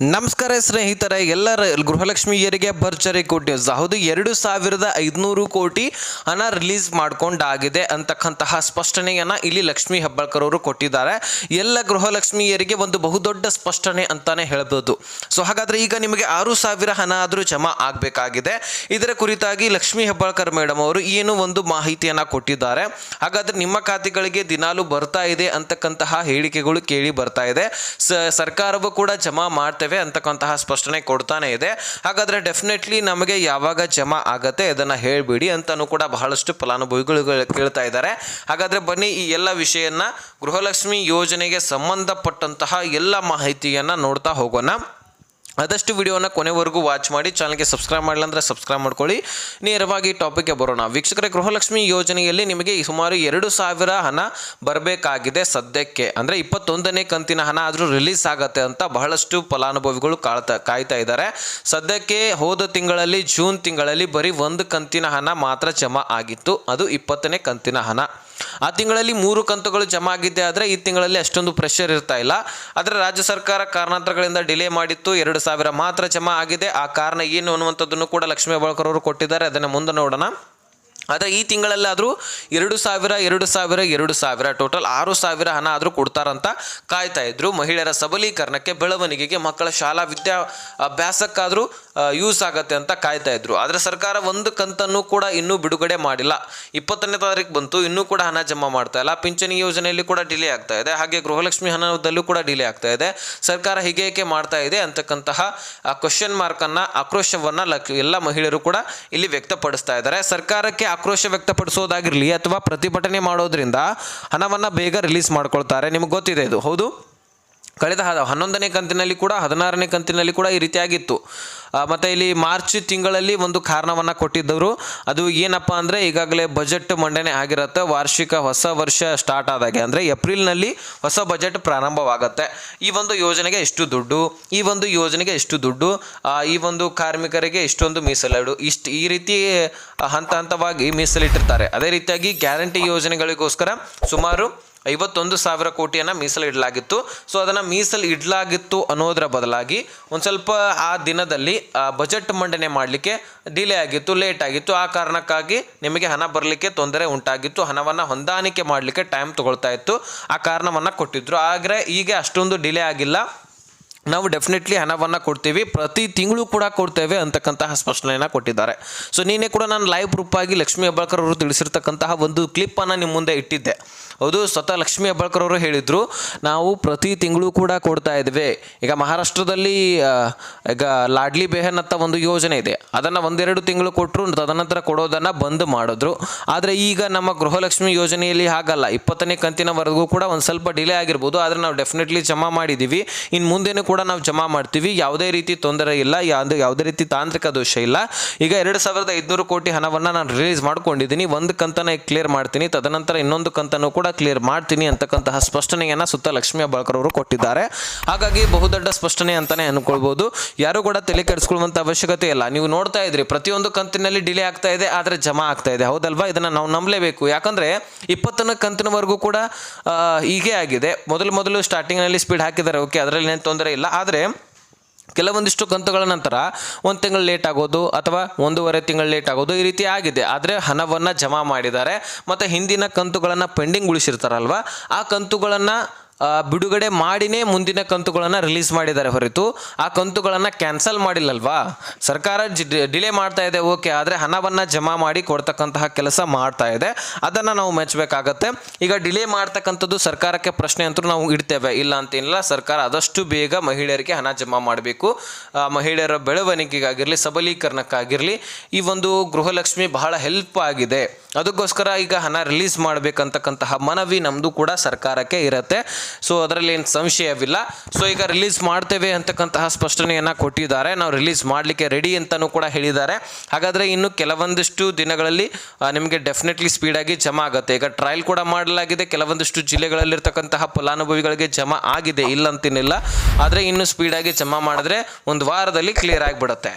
ನಮಸ್ಕಾರ ಸ್ನೇಹಿತರೆ, ಎಲ್ಲರ ಗೃಹಲಕ್ಷ್ಮಿಯರಿಗೆ ಭರ್ಜರಿ ಗುಡ್ ನ್ಯೂಸ್ ಹೌದು, ಎರಡು ಸಾವಿರದ ಐದುನೂರು ಕೋಟಿ ಹಣ ರಿಲೀಸ್ ಮಾಡಿಕೊಂಡಾಗಿದೆ ಅಂತಕ್ಕಂತಹ ಸ್ಪಷ್ಟನೆಯನ್ನ ಇಲ್ಲಿ ಲಕ್ಷ್ಮೀ ಹೆಬ್ಬಾಳ್ಕರ್ ಅವರು ಕೊಟ್ಟಿದ್ದಾರೆ. ಎಲ್ಲ ಗೃಹಲಕ್ಷ್ಮಿಯರಿಗೆ ಒಂದು ಬಹುದೊಡ್ಡ ಸ್ಪಷ್ಟನೆ ಅಂತಾನೆ ಹೇಳ್ಬೋದು. ಸೊ ಹಾಗಾದ್ರೆ ಈಗ ನಿಮಗೆ ಆರು ಸಾವಿರ ಹಣ ಆದರೂ ಜಮಾ ಆಗಬೇಕಾಗಿದೆ. ಇದರ ಕುರಿತಾಗಿ ಲಕ್ಷ್ಮೀ ಹೆಬ್ಬಾಳ್ಕರ್ ಮೇಡಮ್ ಅವರು ಏನು ಒಂದು ಮಾಹಿತಿಯನ್ನ ಕೊಟ್ಟಿದ್ದಾರೆ. ಹಾಗಾದ್ರೆ ನಿಮ್ಮ ಖಾತೆಗಳಿಗೆ ದಿನಾಲು ಬರ್ತಾ ಇದೆ ಅಂತಕ್ಕಂತಹ ಹೇಳಿಕೆಗಳು ಕೇಳಿ ಬರ್ತಾ ಇದೆ. ಸರ್ಕಾರವು ಕೂಡ ಜಮಾ ಮಾಡ್ತೇವೆ ಅಂತಕ್ಕಂತಹ ಸ್ಪಷ್ಟನೆ ಕೊಡ್ತಾನೆ ಇದೆ. ಹಾಗಾದ್ರೆ ಡೆಫಿನೆಟ್ಲಿ ನಮಗೆ ಯಾವಾಗ ಜಮಾ ಆಗತ್ತೆ ಅದನ್ನ ಹೇಳ್ಬಿಡಿ ಅಂತಾನು ಕೂಡ ಬಹಳಷ್ಟು ಫಲಾನುಭವಿಗಳು ಕೇಳ್ತಾ ಇದ್ದಾರೆ. ಹಾಗಾದ್ರೆ ಬನ್ನಿ ಈ ಎಲ್ಲ ವಿಷಯನ್ನ ಗೃಹಲಕ್ಷ್ಮಿ ಯೋಜನೆಗೆ ಸಂಬಂಧಪಟ್ಟಂತಹ ಎಲ್ಲ ಮಾಹಿತಿಯನ್ನ ನೋಡ್ತಾ ಹೋಗೋಣ. ಆದಷ್ಟು ವಿಡಿಯೋನ ಕೊನೆವರೆಗೂ ವಾಚ್ ಮಾಡಿ ಚಾನಲ್ಗೆ ಸಬ್ಸ್ಕ್ರೈಬ್ ಮಾಡಿಲ್ಲ ಅಂದರೆ ಸಬ್ಸ್ಕ್ರೈಬ್ ಮಾಡ್ಕೊಳ್ಳಿ. ನೇರವಾಗಿ ಟಾಪಿಕ್ಗೆ ಬರೋಣ. ವೀಕ್ಷಕರ, ಗೃಹಲಕ್ಷ್ಮಿ ಯೋಜನೆಯಲ್ಲಿ ನಿಮಗೆ ಸುಮಾರು ಎರಡು ಸಾವಿರ ಹಣ ಬರಬೇಕಾಗಿದೆ ಸದ್ಯಕ್ಕೆ. ಅಂದರೆ ಇಪ್ಪತ್ತೊಂದನೇ ಕಂತಿನ ಹಣ ಆದರೂ ರಿಲೀಸ್ ಆಗುತ್ತೆ ಅಂತ ಬಹಳಷ್ಟು ಫಲಾನುಭವಿಗಳು ಕಾಳ್ತಾ, ಕಾಯ್ತಾ ಇದ್ದಾರೆ. ಸದ್ಯಕ್ಕೆ ಹೋದ ತಿಂಗಳಲ್ಲಿ, ಜೂನ್ ತಿಂಗಳಲ್ಲಿ ಬರೀ ಒಂದು ಕಂತಿನ ಹಣ ಮಾತ್ರ ಜಮಾ ಆಗಿತ್ತು. ಅದು ಇಪ್ಪತ್ತನೇ ಕಂತಿನ ಹಣ. ಆ ತಿಂಗಳಲ್ಲಿ ಮೂರು ಕಂತುಗಳು ಜಮಾ ಆಗಿದೆ ಆದರೆ ಈ ತಿಂಗಳಲ್ಲಿ ಅಷ್ಟೊಂದು ಪ್ರೆಷರ್ ಇರ್ತಾ ಇಲ್ಲ. ಆದರೆ ರಾಜ್ಯ ಸರ್ಕಾರ ಕಾರಣಾಂತರಗಳಿಂದ ಡಿಲೇ ಮಾಡಿತ್ತು. ಎರಡು ಸಾವಿರ ಮಾತ್ರ ಜಮಾ ಆಗಿದೆ. ಆ ಕಾರಣ ಏನು ಅನ್ನುವಂಥದ್ದನ್ನು ಕೂಡ ಲಕ್ಷ್ಮೀ ಹೆಬ್ಬಾಳ್ಕರ್ ಅವರು ಕೊಟ್ಟಿದ್ದಾರೆ. ಅದನ್ನು ಮುಂದೆ ನೋಡೋಣ. ಆದರೆ ಈ ತಿಂಗಳಲ್ಲಾದರೂ ಎರಡು ಸಾವಿರ ಎರಡು ಸಾವಿರ ಎರಡು ಸಾವಿರ, ಟೋಟಲ್ ಆರು ಸಾವಿರ ಹಣ ಆದರೂ ಕೊಡ್ತಾರಂತ ಕಾಯ್ತಾ ಇದ್ರು. ಮಹಿಳೆಯರ ಸಬಲೀಕರಣಕ್ಕೆ, ಬೆಳವಣಿಗೆಗೆ, ಮಕ್ಕಳ ಶಾಲಾ ವಿದ್ಯಾ ಅಭ್ಯಾಸಕ್ಕಾದರೂ ಯೂಸ್ ಆಗತ್ತೆ ಅಂತ ಕಾಯ್ತಾ ಇದ್ರು. ಆದರೆ ಸರ್ಕಾರ ಒಂದು ಕಂತನ್ನು ಕೂಡ ಇನ್ನೂ ಬಿಡುಗಡೆ ಮಾಡಿಲ್ಲ. ಇಪ್ಪತ್ತನೇ ತಾರೀಕು ಬಂತು, ಇನ್ನೂ ಕೂಡ ಹಣ ಜಮಾ ಮಾಡ್ತಾ ಇಲ್ಲ. ಪಿಂಚಣಿ ಯೋಜನೆಯಲ್ಲಿ ಕೂಡ ಡಿಲೇ ಆಗ್ತಾ ಇದೆ. ಹಾಗೆ ಗೃಹಲಕ್ಷ್ಮಿ ಹಣದಲ್ಲೂ ಕೂಡ ಡಿಲೇ ಆಗ್ತಾ ಇದೆ. ಸರ್ಕಾರ ಹೀಗೆ ಏಕೆ ಮಾಡ್ತಾ ಇದೆ ಅಂತಕ್ಕಂತಹ ಕ್ವಶನ್ ಮಾರ್ಕನ್ನು ಆಕ್ರೋಶವನ್ನು ಎಲ್ಲ ಮಹಿಳೆಯರು ಕೂಡ ಇಲ್ಲಿ ವ್ಯಕ್ತಪಡಿಸ್ತಾ ಇದ್ದಾರೆ. ಸರ್ಕಾರಕ್ಕೆ ಆಕ್ರೋಶ ವ್ಯಕ್ತಪಡಿಸೋದಾಗಿರಲಿ ಅಥವಾ ಪ್ರತಿಭಟನೆ ಮಾಡೋದ್ರಿಂದ ಹಣವನ್ನು ಬೇಗ ರಿಲೀಸ್ ಮಾಡ್ಕೊಳ್ತಾರೆ. ನಿಮಗೆ ಗೊತ್ತಿದೆ ಇದು. ಹೌದು? ಕಳೆದ ಹನ್ನೊಂದನೇ ಕಂತಿನಲ್ಲಿ ಕೂಡ, ಹದಿನಾರನೇ ಕಂತಿನಲ್ಲಿ ಕೂಡ ಈ ರೀತಿಯಾಗಿತ್ತು. ಮತ್ತೆ ಇಲ್ಲಿ ಮಾರ್ಚ್ ತಿಂಗಳಲ್ಲಿ ಒಂದು ಕಾರಣವನ್ನು ಕೊಟ್ಟಿದ್ದವರು ಅದು ಏನಪ್ಪ ಅಂದರೆ, ಈಗಾಗಲೇ ಬಜೆಟ್ ಮಂಡನೆ ಆಗಿರುತ್ತೆ. ವಾರ್ಷಿಕ ಹೊಸ ವರ್ಷ ಸ್ಟಾರ್ಟ್ ಆದಾಗೆ. ಅಂದರೆ ಏಪ್ರಿಲ್ನಲ್ಲಿ ಹೊಸ ಬಜೆಟ್ ಪ್ರಾರಂಭವಾಗುತ್ತೆ. ಈ ಒಂದು ಯೋಜನೆಗೆ ಎಷ್ಟು ದುಡ್ಡು, ಈ ಒಂದು ಯೋಜನೆಗೆ ಎಷ್ಟು ದುಡ್ಡು ಈ ಒಂದು ಕಾರ್ಮಿಕರಿಗೆ ಇಷ್ಟೊಂದು ಮೀಸಲಿಡು. ಇಷ್ಟು, ಈ ರೀತಿ, ಹಂತ ಹಂತವಾಗಿ ಮೀಸಲಿಟ್ಟಿರ್ತಾರೆ. ಅದೇ ರೀತಿಯಾಗಿ ಗ್ಯಾರಂಟಿ ಯೋಜನೆಗಳಿಗೋಸ್ಕರ ಸುಮಾರು ಐವತ್ತೊಂದು ಸಾವಿರ ಕೋಟಿಯನ್ನು ಮೀಸಲು ಇಡಲಾಗಿತ್ತು. ಸೊ ಅದನ್ನು ಮೀಸಲು ಇಡಲಾಗಿತ್ತು ಅನ್ನೋದರ ಬದಲಾಗಿ ಒಂದು ಸ್ವಲ್ಪ ಆ ದಿನದಲ್ಲಿ ಬಜೆಟ್ ಮಂಡನೆ ಮಾಡಲಿಕ್ಕೆ ಡಿಲೇ ಆಗಿತ್ತು ಲೇಟ್ ಆಗಿತ್ತು. ಆ ಕಾರಣಕ್ಕಾಗಿ ನಿಮಗೆ ಹಣ ಬರಲಿಕ್ಕೆ ತೊಂದರೆ ಉಂಟಾಗಿತ್ತು. ಹಣವನ್ನು ಹೊಂದಾಣಿಕೆ ಮಾಡಲಿಕ್ಕೆ ಟೈಮ್ ತೊಗೊಳ್ತಾ ಇತ್ತು. ಆ ಕಾರಣವನ್ನು ಕೊಟ್ಟಿದ್ದರು ಆದರೆ ಈಗ ಅಷ್ಟೊಂದು ಡಿಲೇ ಆಗಿಲ್ಲ. ನಾವು ಡೆಫಿನೆಟ್ಲಿ ಹಣವನ್ನು ಕೊಡ್ತೀವಿ. ಪ್ರತಿ ತಿಂಗಳು ಕೂಡ ಕೊಡ್ತೇವೆ ಅಂತಕ್ಕಂತಹ ಸ್ಪಷ್ಟನೆಯನ್ನು ಕೊಟ್ಟಿದ್ದಾರೆ. ಸೊ ನೀನೇ ಕೂಡ ನಾನು ಲೈವ್ ಆಗಿ ಲಕ್ಷ್ಮೀ ಹೆಬ್ಬಾಳ್ಕರ್ ಅವರು ತಿಳಿಸಿರ್ತಕ್ಕಂತಹ ಒಂದು ಕ್ಲಿಪ್ಪನ್ನು ನಿಮ್ಮ ಮುಂದೆ ಇಟ್ಟಿದ್ದೆ. ಹೌದು, ಸ್ವತಃ ಲಕ್ಷ್ಮೀ ಹೆಬ್ಬಾಳ್ಕರ್ ಅವರು ಹೇಳಿದರು, ನಾವು ಪ್ರತಿ ತಿಂಗಳು ಕೂಡ ಕೊಡ್ತಾ ಇದ್ವಿ ಈಗ ಮಹಾರಾಷ್ಟ್ರದಲ್ಲಿ ಈಗ ಲಾಡ್ಲಿ ಬೆಹನ್ ಅಂತ ಒಂದು ಯೋಜನೆ ಇದೆ. ಅದನ್ನು ಒಂದೆರಡು ತಿಂಗಳು ಕೊಟ್ಟರು ತದನಂತರ ಕೊಡೋದನ್ನು ಬಂದ್ ಮಾಡಿದ್ರು. ಆದರೆ ಈಗ ನಮ್ಮ ಗೃಹಲಕ್ಷ್ಮಿ ಯೋಜನೆಯಲ್ಲಿ ಹಾಗಲ್ಲ. ಇಪ್ಪತ್ತನೇ ಕಂತಿನವರೆಗೂ ಕೂಡ ಒಂದು ಸ್ವಲ್ಪ ಡಿಲೇ ಆಗಿರ್ಬೋದು, ಆದರೆ ನಾವು ಡೆಫಿನೆಟ್ಲಿ ಜಮಾ ಮಾಡಿದ್ದೀವಿ ಇನ್ನು ಮುಂದೆನೂ ಕೂಡ ನಾವು ಜಮಾ ಮಾಡ್ತೀವಿ. ಯಾವುದೇ ರೀತಿ ತೊಂದರೆ ಇಲ್ಲ, ಯಾವುದೇ ಯಾವುದೇ ರೀತಿ ತಾಂತ್ರಿಕ ದೋಷ ಇಲ್ಲ. ಈಗ ಎರಡು ಸಾವಿರದ ಐದುನೂರು ಕೋಟಿ ಹಣವನ್ನು ನಾನು ರಿಲೀಸ್ ಮಾಡ್ಕೊಂಡಿದ್ದೀನಿ. ಒಂದು ಕಂತನ ಕ್ಲಿಯರ್ ಮಾಡ್ತೀನಿ. ತದನಂತರ ಇನ್ನೊಂದು ಕಂತನ್ನು ಕೂಡ ಕ್ಲಿಯರ್ ಮಾಡ್ತೀನಿ ಅಂತಕ್ಕಂತಹ ಸ್ಪಷ್ಟನೆಯನ್ನು ಸುತ್ತ ಲಕ್ಷ್ಮೀ ಬಾಳ್ಕರ್ ಅವರು ಕೊಟ್ಟಿದ್ದಾರೆ. ಹಾಗಾಗಿ ಬಹುದೊಡ್ಡ ಸ್ಪಷ್ಟನೆ ಅಂತಾನೆ ಅನ್ಕೊಳ್ಬೋದು. ಯಾರು ಕೂಡ ತಲೆ ಕೆಡಿಸ್ಕೊಳ್ಳುವಂಥ ಅವಶ್ಯಕತೆ ಇಲ್ಲ. ನೀವು ನೋಡ್ತಾ ಇದ್ರಿ, ಪ್ರತಿಯೊಂದು ಕಂತಿನಲ್ಲಿ ಡಿಲೇ ಆಗ್ತಾ ಇದೆ, ಆದರೆ ಜಮಾ ಆಗ್ತಾ ಇದೆ. ಹೌದಲ್ವಾ? ಇದನ್ನು ನಾವು ನಂಬಲೇಬೇಕು. ಯಾಕಂದರೆ ಇಪ್ಪತ್ತನ ಕಂತಿನವರೆಗೂ ಕೂಡ ಹೀಗೆ ಆಗಿದೆ. ಮೊದಲು ಮೊದಲು ಸ್ಟಾರ್ಟಿಂಗ್ನಲ್ಲಿ ಸ್ಪೀಡ್ ಹಾಕಿದ್ದಾರೆ. ಓಕೆ ಅದರಲ್ಲಿ ಏನು ತೊಂದರೆ ಇಲ್ಲ. ಆದರೆ ಕೆಲವೊಂದಿಷ್ಟು ಕಂತುಗಳ ನಂತರ ಒಂದು ತಿಂಗಳು ಲೇಟ್ ಆಗೋದು ಅಥವಾ ಒಂದೂವರೆ ತಿಂಗಳು ಲೇಟ್ ಆಗೋದು ಈ ರೀತಿ ಆಗಿದೆ. ಆದರೆ ಹಣವನ್ನು ಜಮಾ ಮಾಡಿದ್ದಾರೆ. ಮತ್ತು ಹಿಂದಿನ ಕಂತುಗಳನ್ನು ಪೆಂಡಿಂಗ್ ಉಳಿಸಿರ್ತಾರಲ್ವ? ಆ ಕಂತುಗಳನ್ನು ಬಿಡುಗಡೆ ಮಾಡಿನೇ ಮುಂದಿನ ಕಂತುಗಳನ್ನು ರಿಲೀಸ್ ಮಾಡಿದ್ದಾರೆ ಹೊರತು ಆ ಕಂತುಗಳನ್ನು ಕ್ಯಾನ್ಸಲ್ ಮಾಡಿಲ್ಲಲ್ವಾ? ಸರ್ಕಾರ ಡಿಲೇ ಮಾಡ್ತಾ ಇದೆ ಓಕೆ ಆದರೆ ಹಣವನ್ನು ಜಮಾ ಮಾಡಿ ಕೊಡ್ತಕ್ಕಂತಹ ಕೆಲಸ ಮಾಡ್ತಾ ಇದೆ. ಅದನ್ನು ನಾವು ಮೆಚ್ಚಬೇಕಾಗತ್ತೆ. ಈಗ ಡಿಲೇ ಮಾಡ್ತಕ್ಕಂಥದ್ದು ಸರ್ಕಾರಕ್ಕೆ ಪ್ರಶ್ನೆ ಅಂತೂ ನಾವು ಇಡ್ತೇವೆ. ಇಲ್ಲ ಅಂತೇನಿಲ್ಲ ಸರ್ಕಾರ ಆದಷ್ಟು ಬೇಗ ಮಹಿಳೆಯರಿಗೆ ಹಣ ಜಮಾ ಮಾಡಬೇಕು. ಮಹಿಳೆಯರ ಬೆಳವಣಿಗೆಗಾಗಿರಲಿ, ಸಬಲೀಕರಣಕ್ಕಾಗಿರಲಿ ಈ ಒಂದು ಗೃಹಲಕ್ಷ್ಮಿ ಬಹಳ ಹೆಲ್ಪ್ ಆಗಿದೆ. ಅದಕ್ಕೋಸ್ಕರ ಈಗ ಹಣ ರಿಲೀಸ್ ಮಾಡಬೇಕಂತಕ್ಕಂತಹ ಮನವಿ ನಮ್ಮದು ಕೂಡ ಸರ್ಕಾರಕ್ಕೆ ಇರುತ್ತೆ. ಸೊ ಅದರಲ್ಲಿ ಏನು ಸಂಶಯವಿಲ್ಲ. ಸೊ ಈಗ ರಿಲೀಸ್ ಮಾಡ್ತೇವೆ ಅಂತಕ್ಕಂತಹ ಸ್ಪಷ್ಟನೆಯನ್ನು ಕೊಟ್ಟಿದ್ದಾರೆ. ನಾವು ರಿಲೀಸ್ ಮಾಡಲಿಕ್ಕೆ ರೆಡಿ ಅಂತಲೂ ಕೂಡ ಹೇಳಿದ್ದಾರೆ. ಹಾಗಾದರೆ ಇನ್ನು ಕೆಲವೊಂದಿಷ್ಟು ದಿನಗಳಲ್ಲಿ ನಿಮಗೆ ಡೆಫಿನೆಟ್ಲಿ ಸ್ಪೀಡಾಗಿ ಜಮಾ ಆಗುತ್ತೆ. ಈಗ ಟ್ರಯಲ್ ಕೂಡ ಮಾಡಲಾಗಿದೆ. ಕೆಲವೊಂದಿಷ್ಟು ಜಿಲ್ಲೆಗಳಲ್ಲಿರ್ತಕ್ಕಂತಹ ಫಲಾನುಭವಿಗಳಿಗೆ ಜಮಾ ಆಗಿದೆ ಇಲ್ಲಂತೇನಿಲ್ಲ ಆದರೆ ಇನ್ನು ಸ್ಪೀಡಾಗಿ ಜಮಾ ಮಾಡಿದ್ರೆ ಒಂದು ವಾರದಲ್ಲಿ ಕ್ಲಿಯರ್ ಆಗಿಬಿಡುತ್ತೆ.